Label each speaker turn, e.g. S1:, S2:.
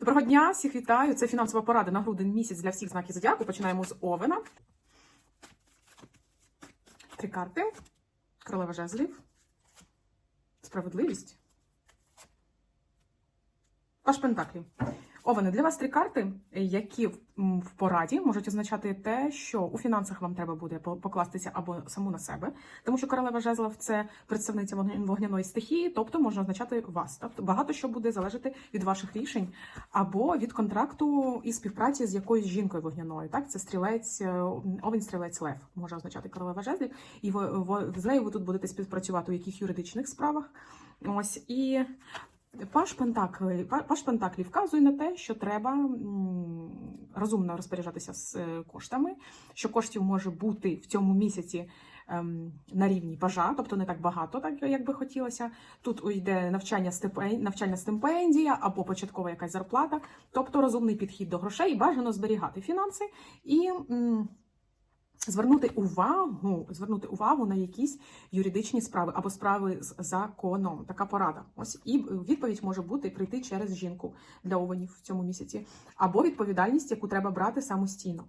S1: Доброго дня, всіх вітаю. Це фінансова порада на грудень місяць для всіх знаків зодіаку. Починаємо з Овена. Три карти. Королева жезлів. Справедливість. Паш Пентаклів. Овени, для вас три карти, які в пораді можуть означати те, що у фінансах вам треба буде покластися або саму на себе, тому що королева жезлов це представниця вогня- вогняної стихії, тобто може означати вас. Тобто багато що буде залежати від ваших рішень або від контракту і співпраці з якоюсь жінкою вогняною. Так, це стрілець, е, овен стрілець лев може означати королева жезлів, і ви, ви з нею ви тут будете співпрацювати у яких юридичних справах. Ось і Паш Пентаклі, Паш Пентаклі вказує на те, що треба розумно розпоряджатися з е, коштами, що коштів може бути в цьому місяці ем, на рівні пажа, тобто не так багато, так як би хотілося. Тут йде навчання навчальна стипендія або початкова якась зарплата, тобто розумний підхід до грошей, бажано зберігати фінанси і. Звернути увагу, звернути увагу на якісь юридичні справи або справи з законом. Така порада. Ось і відповідь може бути прийти через жінку для овенів в цьому місяці, або відповідальність, яку треба брати самостійно.